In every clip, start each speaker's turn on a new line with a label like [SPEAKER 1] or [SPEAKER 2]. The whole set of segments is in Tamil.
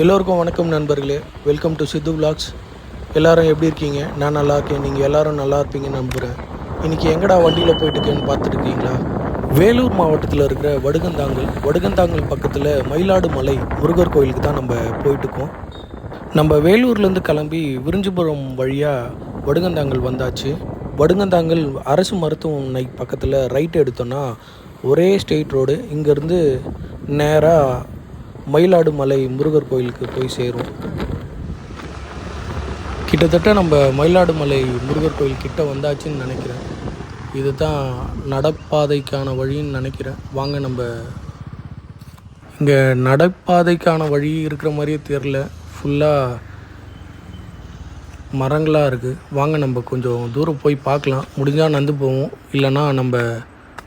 [SPEAKER 1] எல்லோருக்கும் வணக்கம் நண்பர்களே. வெல்கம் டு சித்து விலாக்ஸ் எல்லோரும் எப்படி இருக்கீங்க? நான் நல்லா இருக்கேன். நீங்கள் எல்லோரும் நல்லா இருப்பீங்கன்னு நம்புகிறேன் இன்றைக்கி எங்கடா வண்டியில் போயிட்டுருக்கேன்னு பார்த்துருக்கீங்களா? வேலூர் மாவட்டத்தில் இருக்கிற வடுகந்தாங்கல் வடுகந்தாங்கல் பக்கத்தில் மயிலாடு மலை முருகர் கோயிலுக்கு தான் நம்ம போயிட்டுருக்கோம் நம்ம வேலூர்லேருந்து கிளம்பி விரிஞ்சிபுரம் வழியாக வடுகந்தாங்கல் வந்தாச்சு. வடுகந்தாங்கல் அரசு மருத்துவமனை பக்கத்தில் ரைட் எடுத்தோன்னா ஒரே ஸ்டேட் ரோடு இங்கேருந்து நேராக மயிலாடுமலை முருகர் கோயிலுக்கு போய் சேரும். கிட்டத்தட்ட நம்ம மயிலாடுமலை முருகர் கோயில் கிட்ட வந்தாச்சுன்னு நினைக்கிறேன். இது தான் நடப்பாதைக்கான வழின்னு நினைக்கிறேன். வாங்க நம்ம இங்கே நடைபாதைக்கான வழி இருக்கிற மாதிரியே தெரில ஃபுல்லாக மரங்களாக இருக்குது வாங்க நம்ம கொஞ்சம் தூரம் போய் பார்க்கலாம். முடிஞ்சால் நடந்து போவோம். இல்லைன்னா நம்ம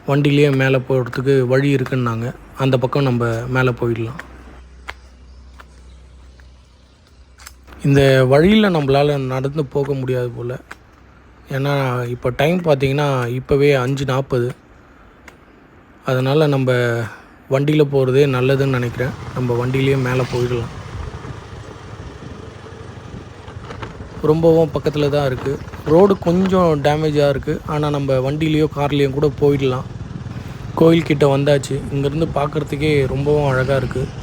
[SPEAKER 1] வண்டியிலேயே மேலே போகிறதுக்கு வழி இருக்குன்னாங்க. அந்த பக்கம் நம்ம மேலே போயிடலாம். இந்த வழியில் நம்மளால் நடந்து போக முடியாது போல். ஏன்னா இப்போ டைம் பார்த்தீங்கன்னா இப்போவே அஞ்சு நாற்பது அதனால் நம்ம வண்டியில் போகிறதே நல்லதுன்னு நினைக்கிறேன். நம்ம வண்டியிலேயே மேலே போயிடலாம். ரொம்பவும் பக்கத்தில் தான் இருக்குது ரோடு கொஞ்சம் டேமேஜாக இருக்குது ஆனால் நம்ம வண்டிலேயோ கார்லேயும் கூட போயிடலாம். கோயில்கிட்ட வந்தாச்சு. இங்கேருந்து பார்க்குறதுக்கே ரொம்பவும் அழகாக இருக்குது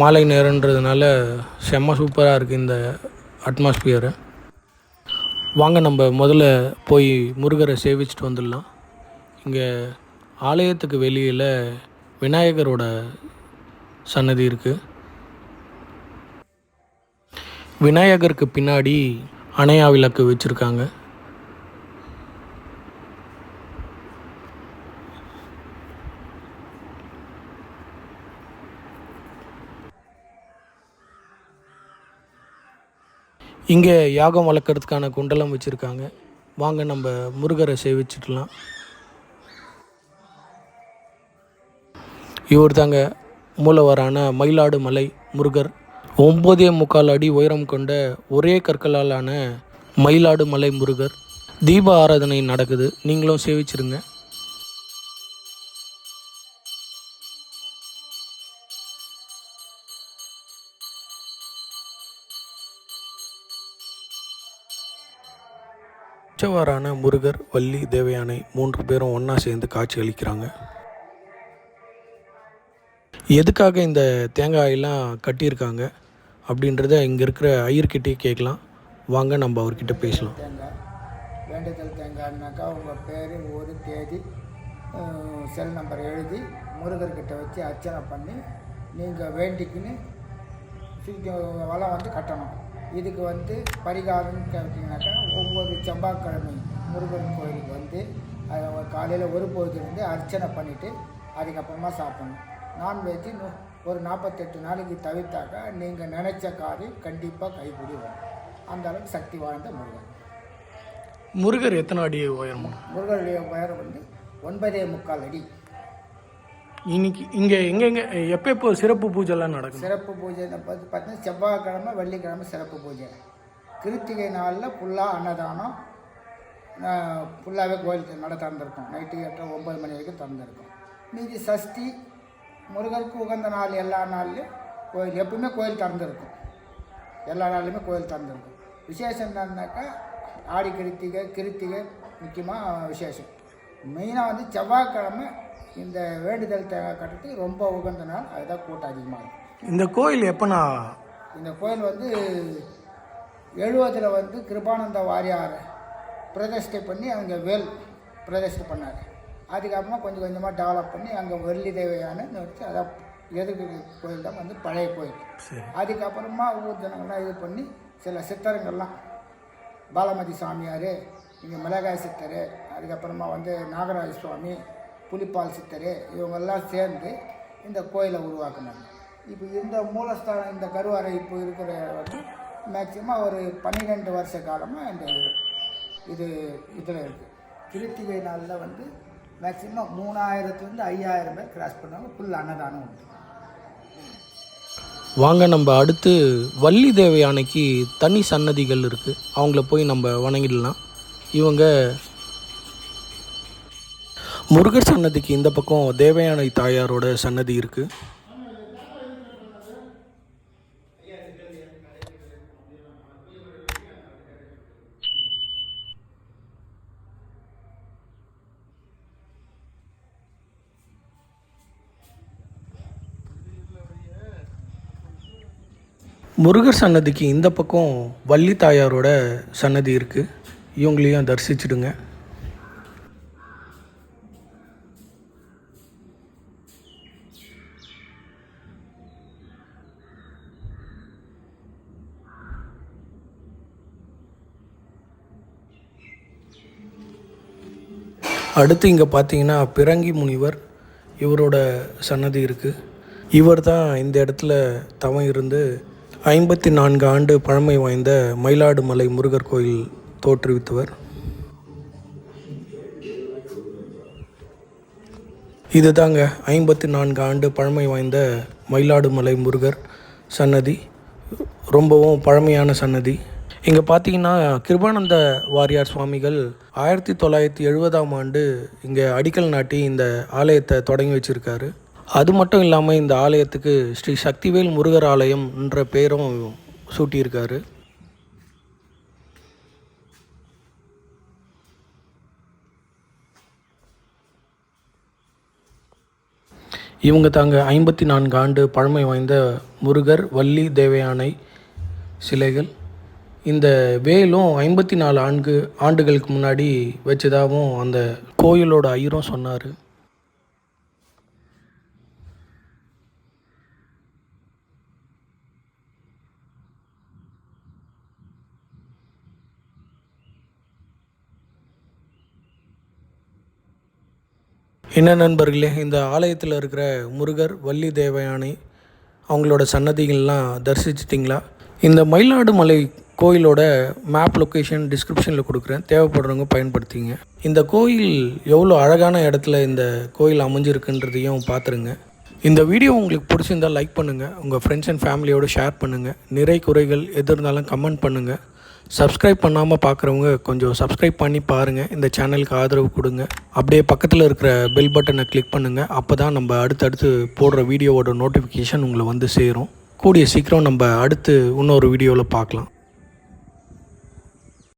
[SPEAKER 1] மாலை நேரன்றதுனால செம்ம சூப்பராக இருக்குது இந்த அட்மாஸ்பியரு வாங்க நம்ம முதல்ல போய் முருகரை சேவிச்சிட்டு வந்துடலாம். இங்கே ஆலயத்துக்கு வெளியில் விநாயகரோட சன்னதி இருக்குது விநாயகருக்கு பின்னாடி அணையா விளக்கு வச்சுருக்காங்க. இங்கே யாகம் வளர்க்குறதுக்கான குண்டலம் வச்சுருக்காங்க. வாங்க நம்ம முருகரை சேவிச்சிடலாம். இவர் தாங்க மூலவரான மயிலாடு மலை முருகர். ஒம்பதே முக்கால் அடி உயரம் கொண்ட ஒரே கற்களாலான மயிலாடு மலை முருகர். தீப ஆராதனை நடக்குது. நீங்களும் சேவிச்சிருங்க. உற்சவரான முருகர் வள்ளி தேவயானை மூன்று பேரும் ஒன்றா சேர்ந்து காட்சி அளிக்கிறாங்க. எதுக்காக இந்த தேங்காயெல்லாம் கட்டியிருக்காங்க அப்படின்றத இங்கே இருக்கிற ஐயர்கிட்டே கேட்கலாம். வாங்க நம்ம அவர்கிட்ட பேசலாம்.
[SPEAKER 2] தேங்காய் வேண்டுதல் தேங்காய்னாக்கா உங்கள் பேர் ஊர் தேதி செல் நம்பர் எழுதி முருகர்கிட்ட வச்சு அர்ச்சனை பண்ணி நீங்கள் வேண்டிக்கின்னு சீக்கிரம் வளம் வந்து கட்டணும். இதுக்கு வந்து பரிகாரம்னு கேட்டிங்கனாக்கா ஒவ்வொரு செவ்வாய்க்கிழமை முருகன் கோயிலுக்கு வந்து காலையில் ஒரு பொழுது இருந்து அர்ச்சனை பண்ணிவிட்டு அதுக்கப்புறமா சாப்பிடணும். நான்வெஜ்ஜு ஒரு நாற்பத்தெட்டு நாளைக்கு தவிர்த்தாக்கா நீங்கள் நினச்ச காரியம் கண்டிப்பாக கைப்பிடி வரும். அந்த அளவுக்கு சக்தி வாய்ந்த முருகன்.
[SPEAKER 1] முருகர் எத்தனை அடி உயரம்?
[SPEAKER 2] முருகனுடைய உயரம் வந்து ஒன்பதே முக்கால் அடி.
[SPEAKER 1] இன்னைக்கு இங்கே எங்கெங்க எப்போ சிறப்பு பூஜைலாம் நடக்கும்
[SPEAKER 2] சிறப்பு பூஜை பார்த்து பார்த்தீங்கன்னா செவ்வாய்க்கிழமை வெள்ளிக்கிழமை சிறப்பு பூஜை. கிருத்திகை நாளில் ஃபுல்லாக அன்னதானம் ஃபுல்லாகவே கோயிலுக்கு நட திறந்துருக்கோம். நைட்டு எட்டு ஒம்பது மணி வரைக்கும் திறந்துருக்கோம். மீதி சஷ்டி முருகருக்கு உகந்த நாள் எல்லா நாள்லையும் கோயில் எப்பவுமே கோயில் திறந்துருக்கும். எல்லா நாள்லையுமே கோயில் திறந்துருக்கும். விசேஷம் என்னன்னாக்கா ஆடி கிருத்திகை கிருத்திகை முக்கியமாக விசேஷம். மெயினாக வந்து செவ்வாய்க்கிழமை இந்த வேண்டுதல் தேங்காய் கட்டுறதுக்கு ரொம்ப உகந்த நாள். அதுதான் கூட்டம் அதிகமாக இருக்கும்
[SPEAKER 1] இந்த கோயில் எப்போனா?
[SPEAKER 2] இந்த கோயில் வந்து எழுபதில் வந்து கிருபானந்த வாரியார் பிரதிஷ்டை பண்ணி அங்கே வேல் பிரதிஷ்டை பண்ணார். அதுக்கப்புறமா கொஞ்சம் கொஞ்சமாக டெவலப் பண்ணி அங்கே வெள்ளி தேவையான நிறுத்தி அதான் எதுக்கு கோயில் தான் வந்து பழைய கோயில். அதுக்கப்புறமா ஊர் ஜனங்கள்லாம் இது பண்ணி சில சித்தருங்கள்லாம் பாலமதி சாமியார் இங்கே மிளகாய் சித்தர் அதுக்கப்புறமா வந்து நாகராஜ சுவாமி புலிப்பால் சித்தர் இவங்கெல்லாம் சேர்ந்து இந்த கோயிலை உருவாக்குனாங்க. இப்போ இந்த மூலஸ்தானம் இந்த கருவறை இப்போ இருக்கிற வந்து மேக்சிமம் ஒரு பன்னிரெண்டு வருஷ காலமாக இந்த இது இதில் இருக்குது கிருத்திகை நாளில் வந்து மேக்சிமம் மூணாயிரத்துலேருந்து ஐயாயிரம் பேர் கிராஸ் பண்ணுவாங்க. ஃபுல் அன்னதானம் உண்டு.
[SPEAKER 1] வாங்க நம்ம அடுத்து வள்ளி தேவயானைக்கு தனி சன்னதிகள் இருக்குது அவங்கள போய் நம்ம வணங்கிடலாம். இவங்க முருகர் சன்னதிக்கு இந்த பக்கம் தேவயானை தாயாரோட சன்னதி இருக்குது முருகர் சன்னதிக்கு இந்த பக்கம் வள்ளி தாயாரோட சன்னதி இருக்குது இவங்களையும் தரிசிச்சுடுங்க. அடுத்து இங்கே பார்த்தீங்கன்னா பிறங்கி முனிவர் இவரோட சன்னதி இருக்குது இவர் தான் இந்த இடத்துல தவம் இருந்து ஐம்பத்தி நான்கு ஆண்டு பழமை வாய்ந்த மயிலாடுமலை முருகர் கோயில் தோற்றுவித்தவர். இது தாங்க ஐம்பத்தி நான்கு ஆண்டு பழமை வாய்ந்த மயிலாடுமலை முருகர் சன்னதி. ரொம்பவும் பழமையான சன்னதி. இங்கே பார்த்தீங்கன்னா கிருபானந்த வாரியார் சுவாமிகள் ஆயிரத்தி தொள்ளாயிரத்தி எழுபதாம் ஆண்டு இங்கே அடிக்கல் நாட்டி இந்த ஆலயத்தை தொடங்கி வச்சுருக்காரு. அது மட்டும் இல்லாமல் இந்த ஆலயத்துக்கு ஸ்ரீ சக்திவேல் முருகர் ஆலயம் என்ற பேரும் சூட்டியிருக்காரு. இவங்க தாங்க ஐம்பத்தி நான்கு ஆண்டு பழமை வாய்ந்த முருகர் வள்ளி தேவயானை சிலைகள். இந்த வேலும் ஐம்பத்தி நாலு ஆண்டு ஆண்டுகளுக்கு முன்னாடி வச்சதாகவும் அந்த கோயிலோட ஐயரும் சொன்னார். என்ன நண்பர்களே இந்த ஆலயத்தில் இருக்கிற முருகர் வள்ளி தேவயானை அவங்களோட சன்னதிகள்லாம் தரிசிச்சிட்டிங்களா? இந்த மயிலாடு மலை கோயிலோட மேப் லொக்கேஷன் டிஸ்கிரிப்ஷனில் கொடுக்குறேன். தேவைப்படுறவங்க பயன்படுத்திங்க. இந்த கோயில் எவ்வளோ அழகான இடத்துல இந்த கோயில் அமைஞ்சிருக்குன்றதையும் பார்த்துருங்க இந்த வீடியோ உங்களுக்கு பிடிச்சிருந்தால் லைக் பண்ணுங்கள் உங்கள் ஃப்ரெண்ட்ஸ் அண்ட் ஃபேமிலியோடு ஷேர் பண்ணுங்கள் நிறை குறைகள் எது இருந்தாலும் கமெண்ட் பண்ணுங்கள் சப்ஸ்கிரைப் பண்ணாமல் பார்க்குறவங்க கொஞ்சம் சப்ஸ்கிரைப் பண்ணி பாருங்கள் இந்த சேனலுக்கு ஆதரவு கொடுங்க. அப்படியே பக்கத்தில் இருக்கிற பெல் பட்டனை கிளிக் பண்ணுங்கள் அப்போ தான் நம்ம அடுத்தடுத்து போடுற வீடியோவோட நோட்டிஃபிகேஷன் உங்களை வந்து சேரும். கூடிய சீக்கிரம் நம்ம அடுத்து இன்னொரு வீடியோவில் பார்க்கலாம்